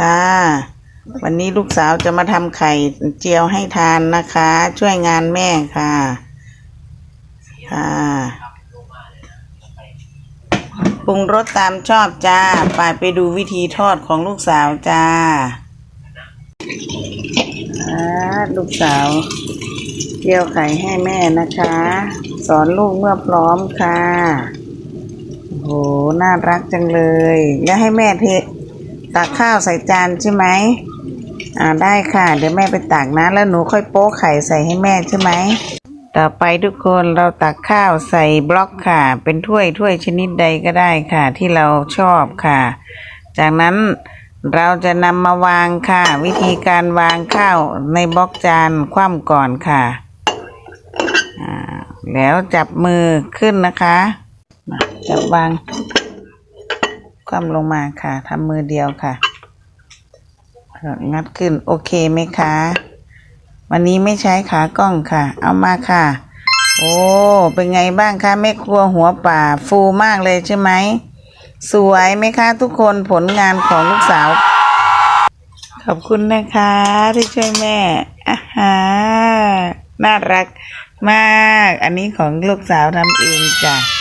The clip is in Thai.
ค่ะ วันนี้ลูกสาวจะมาทำไข่เจียวให้ทานนะคะ ช่วยงานแม่ค่ะ ค่ะ ปรุงรสตามชอบจ้าไปไปดูวิธีทอดของลูกสาวจ้าลูกสาวเจียวไข่ให้แม่นะคะ สอนลูกเมื่อพร้อมค่ะโหน่ารักจังเลย แล้วให้แม่เท ตักข้าวใส่จานใช่ไหมอ่าได้ค่ะ เดี๋ยวแม่ไปตักนะ แล้วหนูค่อยโป๊ะไข่ใส่ให้แม่ใช่ไหมต่อไปทุกคนเราตักข้าวใส่บล็อกค่ะ เป็นถ้วยถ้วยชนิดใดก็ได้ค่ะ ที่เราชอบค่ะ จากนั้นเราจะนำมาวางค่ะ วิธีการวางข้าวในบล็อกจานคว่ำก่อนค่ะอ่าแล้วจับมือขึ้นนะคะมาจับวาง คว่ำลงมาค่ะทำมือเดียวค่ะ งัดขึ้นโอเคไหมคะ วันนี้ไม่ใช้ขากล้องค่ะ เอามาค่ะ โอ้เป็นไงบ้างคะแม่ครัวหัวป่าฟูมากเลยใช่ไหมสวยไหมคะ ทุกคนผลงานของลูกสาว ขอบคุณนะคะที่ช่วยแม่อาหาน่ารักมาก อันนี้ของลูกสาวทำเองจ้ะ